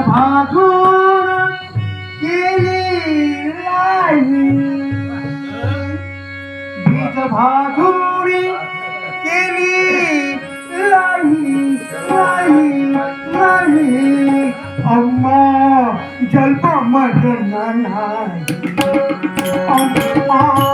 भाजून केली नाही. भीज भाजून केली नाही नाही नाही. अम्मा जल्प मरण नाही अम्मा.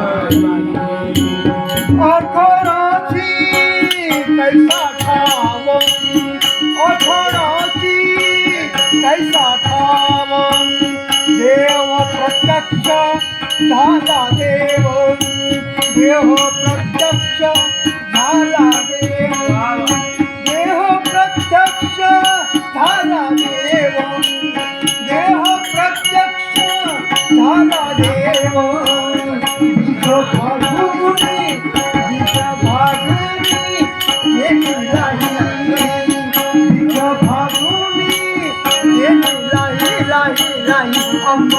कैसा ठाव कैसा ठाव देव। प्रत्यक्ष झाला देव देव प्रत्यक्ष झाला देव। देह प्रत्यक्ष झाला देव देह प्रत्यक्ष झाला देव। যাই অম্ব